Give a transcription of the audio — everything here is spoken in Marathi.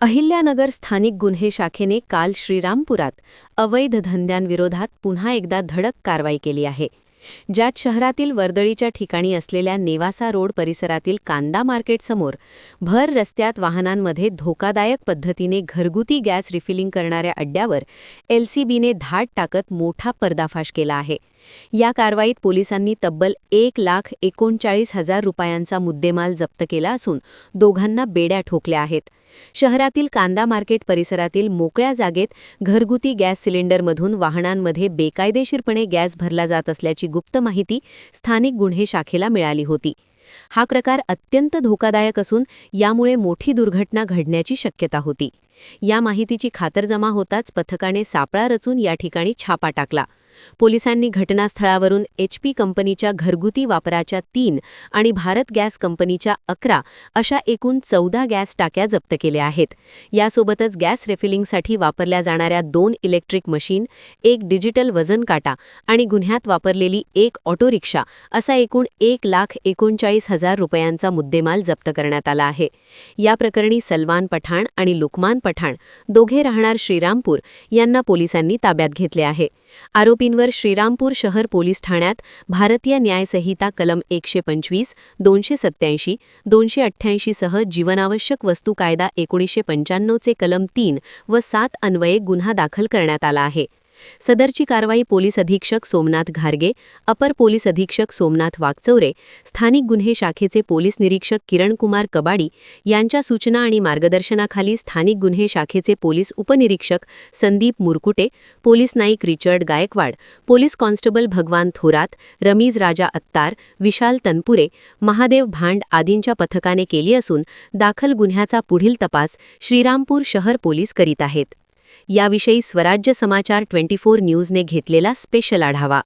अहिल्यानगर स्थानिक गुन्हे शाखेने काल श्रीरामपुरात अवैध धंद्यांविरोधात पुन्हा एकदा धडक कारवाई केली आहे. ज्यात शहरातील वर्दळीच्या ठिकाणी असलेल्या नेवासा रोड परिसरातील कांदा मार्केटसमोर भर रस्त्यात वाहनांमध्ये धोकादायक पद्धतीने घरगुती गॅस रिफिलिंग करणाऱ्या अड्ड्यावर एलसीबीने धाड टाकत मोठा पर्दाफाश केला आहे. या कारवाईत पोलिसांनी तब्बल एक लाख एकोणचाळीस हजार रुपयांचा मुद्देमाल जप्त केला असून दोघांना बेड्या ठोकल्या आहेत. शहरातील कांदा मार्केट परिसरातील मोकळ्या जागेत घरगुती गॅस सिलेंडरमधून वाहनांमध्ये बेकायदेशीरपणे गॅस भरला जात असल्याची गुप्त माहिती स्थानिक गुन्हे शाखेला मिळाली होती. हा प्रकार अत्यंत धोकादायक असून यामुळे मोठी दुर्घटना घडण्याची शक्यता होती. या माहितीची खातरजमा होताच पथकाने सापळा रचून या ठिकाणी छापा टाकला. पोलिसांनी घटनास्थळावरून एचपी कंपनीच्या घरगुती वापराच्या तीन आणि भारत गॅस कंपनीच्या अकरा अशा एकूण चौदा गॅस टाक्या जप्त केल्या आहेत. यासोबतच गॅस रेफिलिंगसाठी वापरल्या जाणाऱ्या दोन इलेक्ट्रिक मशीन एक डिजिटल वजन काटा आणि गुन्ह्यात वापरलेली एक ऑटो रिक्षा असा एकूण एक लाख एकोणचाळीस हजार रुपयांचा मुद्देमाल जप्त करण्यात आला आहे. या प्रकरणी सलमान पठाण आणि लुकमान पठाण दोघे राहणार श्रीरामपूर यांना पोलिसांनी ताब्यात घेतले आहे. आरोपींवर श्रीरामपूर शहर पोलीस ठाण्यात भारतीय न्यायसंहिता कलम एकशे पंचवीस दोनशे सत्याऐंशी दोनशे अठ्ठ्याऐंशीसह जीवनावश्यक वस्तू कायदा एकोणीसशे पंच्याण्णवचे कलम तीन व सात अन्वये गुन्हा दाखल करण्यात आला आहे. सदरची कारवाई पोलीस अधीक्षक सोमनाथ घारगे अपर पोलीस अधीक्षक सोमनाथ वागचौरे स्थानिक गुन्हे शाखेचे पोलीस निरीक्षक किरणकुमार कबाडी यांच्या सूचना आणि मार्गदर्शनाखाली स्थानिक गुन्हे शाखेचे पोलीस उपनिरीक्षक Sandeep Murkute police Naik Richard Gaikwad police constable Bhagwan Thorat Ramiz राजा अत्तार विशाल तनपुरे महादेव भांड आदींच्या पथकाने केली असून दाखल गुन्ह्याचा पुढील तपास श्रीरामपूर शहर पोलीस करीत आहेत. याविषयी स्वराज्य समाचार ट्वेंटी फोर न्यूजने घेतलेला स्पेशल आढावा.